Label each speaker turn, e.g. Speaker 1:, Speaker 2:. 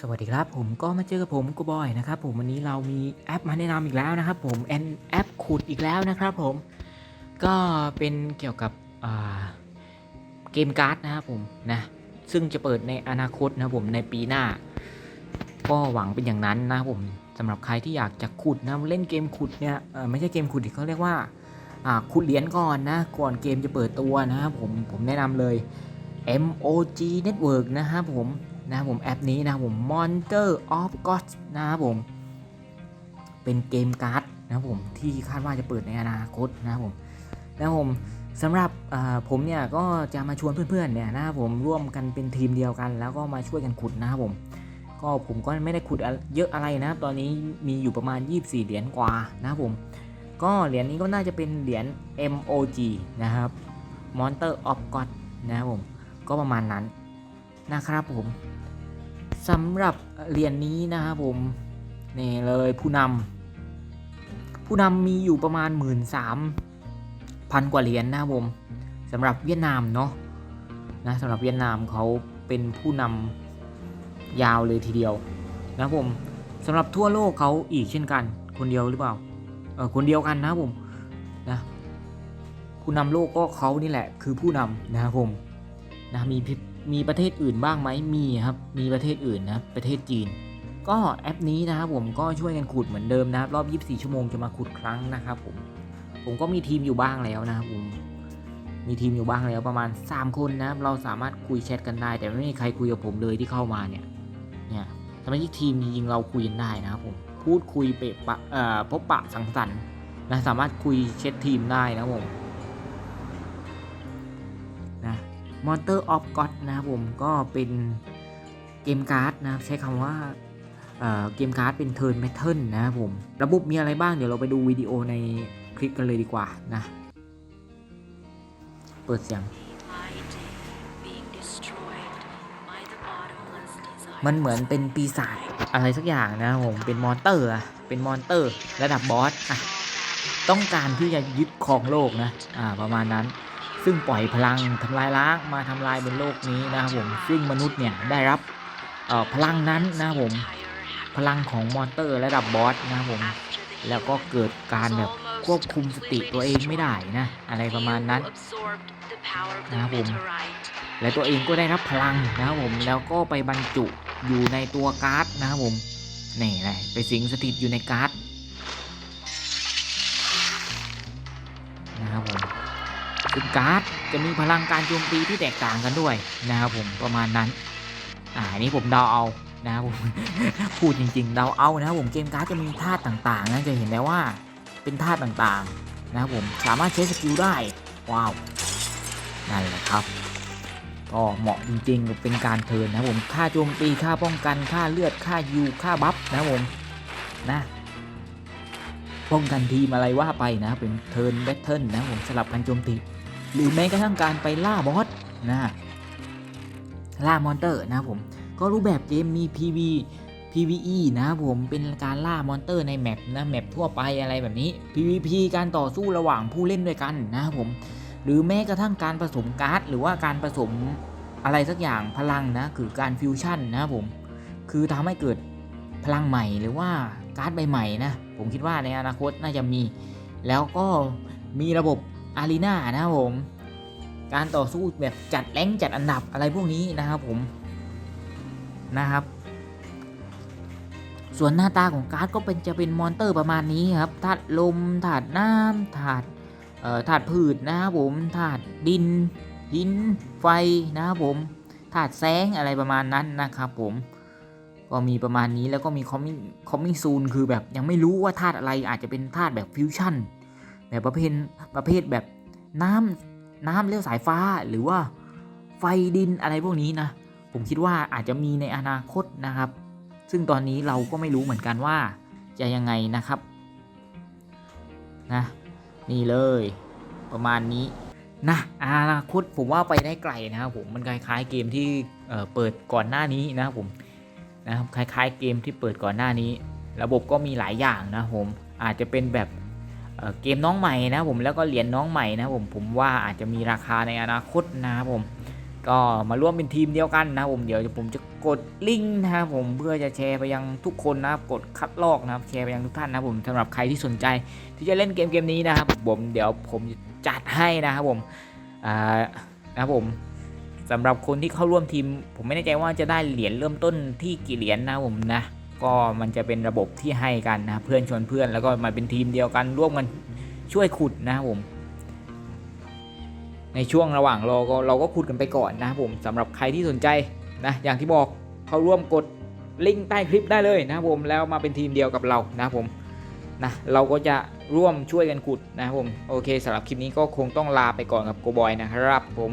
Speaker 1: สวัสดีครับผมก็มาเจอกับผมกูบอยนะครับผมวันนี้เรามีแอปมาแนะนำอีกแล้วนะครับผมแอนแอปขุดอีกแล้วนะครับผมก็เป็นเกี่ยวกับเกมการ์ดนะครับผมนะซึ่งจะเปิดในอนาคตนะผมในปีหน้า ก็หวังเป็นอย่างนั้นนะผมสำหรับใครที่อยากจะขุดนะเล่นเกมขุดเนี่ยไม่ใช่เกมขุดดิเขาเรียกว่าอ่าขุดเหรียญก่อนนะก่อนเกมจะเปิดตัวนะครับผมผมแนะนำเลย MOG Network นะครับผม นะครับผมแอปนี้นะครับผม Monster of God นะครับผม เป็นเกมการ์ดนะครับผมที่คาดว่าจะเปิดในอนาคตนะครับผมนะครับผมสำหรับผมเนี่ยก็จะมาชวนเพื่อนๆเนี่ยนะครับผมร่วมกันเป็นทีมเดียวกัน แล้วก็มาช่วยกันขุดนะครับผมก็ผมก็ไม่ได้ขุดเยอะอะไรนะครับ ตอนนี้มีอยู่ประมาณ 24 เหรียญกว่านะครับผม ก็เหรียญนี้ก็น่าจะเป็นเหรียญ MOG นะครับ Monster of God นะครับผม ก็ประมาณนั้นนะครับผม สำหรับเหรียญนนี้นะครับผมนี่เลยผู้นำผู้นำมีอยู่ประมาณ 1 3 0 0 0พันกว่าเหรียญนะครับผมสำหรับเวียดนามเนาะนะสำหรับเวียดนามเขาเป็นผู้นำยาวเลยทีเดียวนะครับผมสำหรับทั่วโลกเขาอีกเช่นกัน คนเดียวหรือเปล่าเออคนเดียวกันนะครับผมนะผู้นำโลกก็เขานี่แหละคือผู้นำนะครับผมนะมีพิ มีประเทศอื่นบ้างไหมมีครับ มีประเทศอื่นนะประเทศจีน ก็แอปนี้นะครับผมก็ช่วยกันขุดเหมือนเดิมนะครับรอบ 24 ชั่วโมงจะมาขุดครั้งนะครับผมผมก็มีทีมอยู่บ้างแล้วนะครับผมมีทีมอยู่บ้างแล้วประมาณ 3 คนนะครับเราสามารถคุยแชทกันได้ แต่ไม่มีใครคุยกับผมเลยที่เข้ามาเนี่ยเนี่ยสมาชิกทีมจริงๆเราคุยกันได้นะครับผมพูดคุยเปะปะเอ่อพบปะสังสรรค์นะสามารถคุยเช็ททีมได้นะครับผม Monster of God นะครับผมก็เป็นเกมการ์ดนะครับใช้คำว่าเเกมการ์ดเป็น Turn Pattern นะครับผม ระบบมีอะไรบ้างเดี๋ยวเราไปดูวิดีโอในคลิปกันเลยดีกว่านะ เปิดเสียง มันเหมือนเป็นปีศาจอะไรสักอย่างนะครับผม เป็นมอนเตอร์อะเป็นมอนเตอร์ ระดับบอสอะต้องการที่จะยึดครองโลกนะ อ่า ประมาณนั้น ซึ่งปล่อยพลังทำลายล้างมาทำลายบนโลกนี้นะครับผมซึ่งมนุษย์เนี่ยได้รับพลังนั้นนะครับผมพลังของมอนเตอร์ระดับบอสนะครับผมแล้วก็เกิดการแบบควบคุมสติตัวเองไม่ได้นะ อะไรประมาณนั้นนะครับผมและตัวเองก็ได้รับพลังนะครับผมแล้วก็ไปบรรจุอยู่ในตัวการ์ดนะครับผมนี่เลยไปสิงสถิตอยู่ในการ์ด ซึ่งการ์ดจะมีพลังการโจมตีที่แตกต่างกันด้วยนะครับผมประมาณนั้น อ่าอันนี้ผมเดาเอานะครับผมพูดจริงๆเดาเอานะครับผมเกมการ์ดจะมีธาตุต่างๆนะจะเห็นได้ว่าเป็นธาตุต่างๆนะครับผมสามารถใช้สกิลได้ว้าวนั่นแหละครับก็เหมาะจริงๆกับเป็นการเทินนะครับผมค่าโจมตีค่าป้องกันค่าเลือดค่ายูค่าบัฟนะครับผมนะ ป้องกันทีมอะไรว่าไปนะเป็นเทิร์นแบทเทิลนะผมสลับกันโจมตีหรือแม้กระทั่งการไปล่าบอสนะล่ามอนเตอร์นะผมก็รูปแบบเกมมี PV PVE นะผมเป็นการล่ามอนเตอร์ในแมปนะแมปทั่วไปอะไรแบบนี้ PVP การต่อสู้ระหว่างผู้เล่นด้วยกันนะครับผมหรือแม้กระทั่งการผสมการ์ด หรือว่าการผสมอะไรสักอย่างพลังนะคือการฟิวชั่นนะครับผมคือทำให้เกิดพลังใหม่หรือว่าการ์ดใบใหม่นะ ผมคิดว่าในอนาคตน่าจะมี แล้วก็มีระบบอารีนานะครับผม การต่อสู้แบบจัดแรงจัดอันดับอะไรพวกนี้นะครับผมนะครับ ส่วนหน้าตาของการ์ดก็เป็นจะเป็นมอนเตอร์ประมาณนี้ครับธาตุลมธาตุน้ำธาตุธาตุพืชนะครับผมธาตุดินหินไฟนะครับผมธาตุแสงอะไรประมาณนั้นนะครับผม ก็มีประมาณนี้แล้วก็มีคอมมิ่งคอมมิ่งซูนคือแบบยังไม่รู้ว่าธาตุอะไรอาจจะเป็นธาตุแบบฟิวชั่นแบบประเภทประเภทแบบน้ำน้ำเลี้ยวสายฟ้าหรือว่าไฟดินอะไรพวกนี้นะ ผมคิดว่าอาจจะมีในอนาคตนะครับ ซึ่งตอนนี้เราก็ไม่รู้เหมือนกันว่าจะยังไงนะครับนะนี่เลยประมาณนี้นะอนาคตผมว่าไปได้ไกลนะครับผมมันคล้ายๆเกมที่เเปิดก่อนหน้านี้นะครับผม นะครับคล้ายๆเกมที่เปิดก่อนหน้านี้ ระบบก็มีหลายอย่างนะครับผมอาจจะเป็นแบบเเกมน้องใหม่นะผมแล้วก็เหรียญน้องใหม่นะผมผมว่าอาจจะมีราคาในอนาคตนะครับผมก็มาร่วมเป็นทีมเดียวกันนะครับผมเดี๋ยวผมจะกดลิงก์นะครับผมเพื่อจะแชร์ไปยังทุกคนนะครับกดคัดลอกนะครับแชร์ไปยังทุกท่านนะครับผมสำหรับใครที่สนใจ ที่จะเล่นเกมเกมนี้นะครับผมเดี๋ยวผมจัดให้นะครับผมอ่านะครับผม สำหรับคนที่เข้าร่วมทีม ผมไม่แน่ใจว่าจะได้เหรียญเริ่มต้นที่กี่เหรียญนะผมนะก็มันจะเป็นระบบที่ให้กันนะเพื่อนชวนเพื่อนแล้วก็มาเป็นทีมเดียวกันร่วมกันช่วยขุดนะครับผม ในช่วงระหว่างรอก็เราก็ขุดกันไปก่อนนะครับผมสำหรับใครที่สนใจนะอย่างที่บอกเข้าร่วมกดลิงก์ใต้คลิปได้เลยนะครับผมแล้วมาเป็นทีมเดียวกับเรานะครับผมนะเราก็จะร่วมช่วยกันขุดนะครับผมโอเคสำหรับคลิปนี้ก็คงต้องลาไปก่อนกับโกบอยนะครับผม